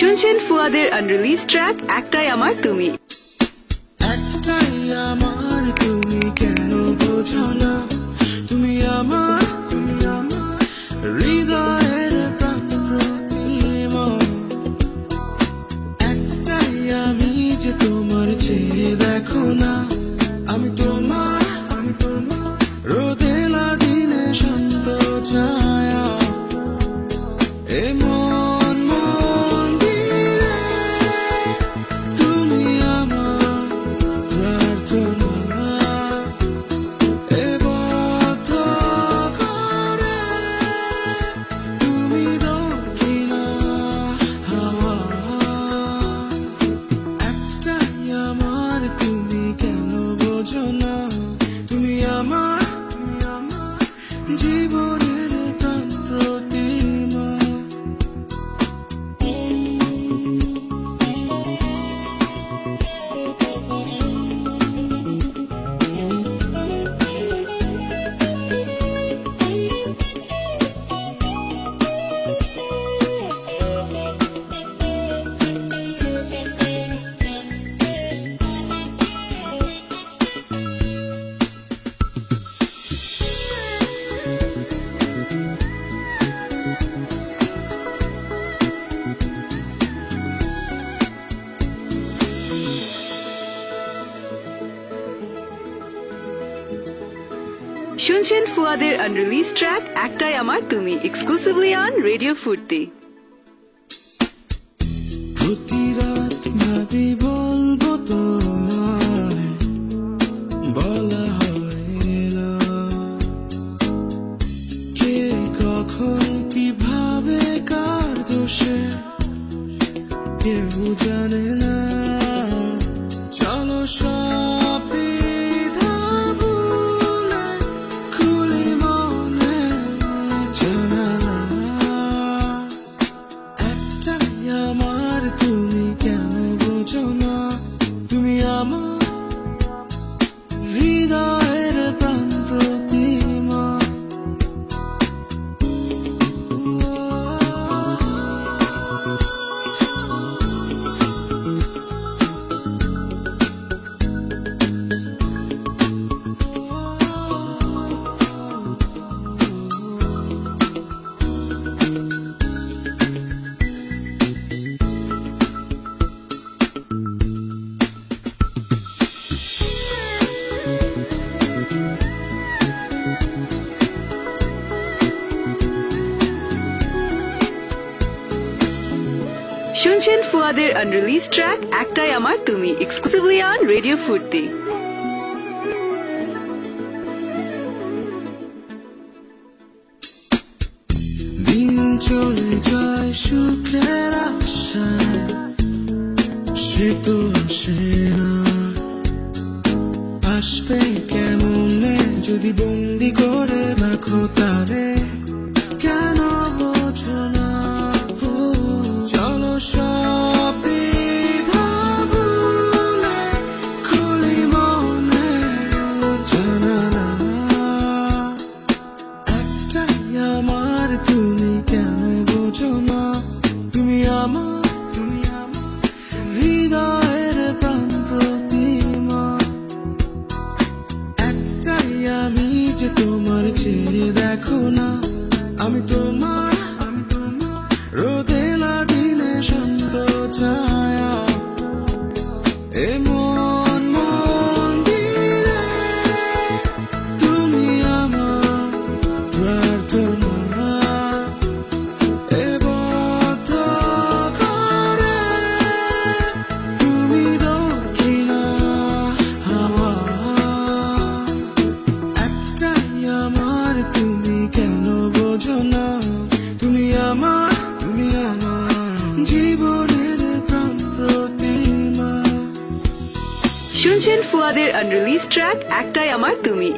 শুনছেন ফুয়াদের unreleased track একটাই আমার তুমি। একটাই আমার তুমি কেন বোঝো শুনছেন ফুয়াদের আনরিলিজ ট্র্যাক একটাই আমার, তুমি এক্সক্লুসিভলি অন রেডিও ফুর্তি কেউ জানে না। চলো সব Ooh. শুনছেন ফুয়াদের আনরিলিজ ট্র্যাক একটাই আমার তুমি এক্সক্লুসিভলি অন রেডিও ফুর্তি দিন চলে যায় সুখের আশায়, সে তো আসে না। আসবে কেমনে যদি বন্দি করে দেখো না আমি তোমার রোদেলা দিনে শান্ত ছায়া। এ জীবনের শুনছেন ফুয়াদের আনরিলিজ ট্র্যাক একটাই আমার তুমি।